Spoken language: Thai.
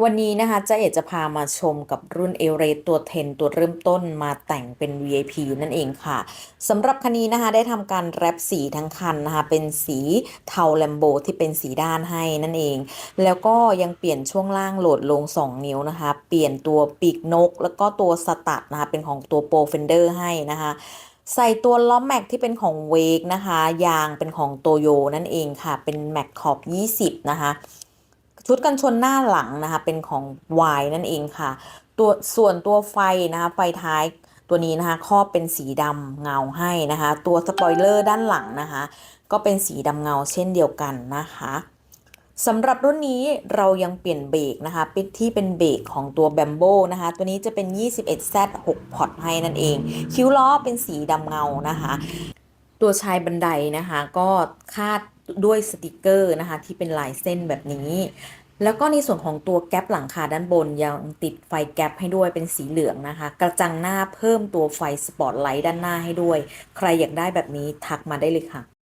วันนี้นะคะเจ๊เอ๋จะพามาชมกับรุ่นเอเรตัว 10 ตัวเริ่มต้นมาแต่งเป็น VIP นั่นเองค่ะสำหรับคันนี้นะคะได้ทำการแรปสีทั้งคันนะคะเป็นสีเทาแลมโบที่เป็นสีด้านให้นั่นเอง แล้วก็ยังเปลี่ยนช่วงล่างโหลดลง 2 นิ้วนะคะ เปลี่ยนตัวปีกนก แล้วก็ตัวสตัดนะคะเป็นของตัวโปรเฟนเดอร์ให้นะคะใส่ตัวล้อแม็กที่เป็นของเวกนะคะ ยางเป็นของโตโยนั่นเองค่ะ เป็นแม็กขอบ 20 นะคะ ชุดกันชนหน้าหลังนะคะ เป็นของ Y นั่นเองค่ะ ตัวส่วนตัวไฟนะคะ ไฟท้ายตัวนี้นะคะ ครอบเป็นสีดำเงาให้นะคะ ตัวสปอยเลอร์ด้านหลังนะคะ ก็เป็นสีดำเงาเช่นเดียวกันนะคะสำหรับรุ่นนี้เรายังเปลี่ยนเบรกนะคะป็นที่เป็นเบรกของตัวแบมโบนะคะ ตัวนี้จะเป็น 21Z 6 พอร์ตให้นั่นเอง คิ้วล้อเป็นสีดำเงานะคะ ตัวชายบันไดนะคะ ก็คาด ด้วยสติกเกอร์นะคะที่เป็นลายเส้นแบบนี้ แล้วก็ในส่วนของตัวแก๊ปหลังคาด้านบนยังติดไฟแก๊ปให้ด้วยเป็นสีเหลืองนะคะ กระจังหน้าเพิ่มตัวไฟสปอตไลท์ด้านหน้าให้ด้วย ใครอยากได้แบบนี้ทักมาได้เลยค่ะ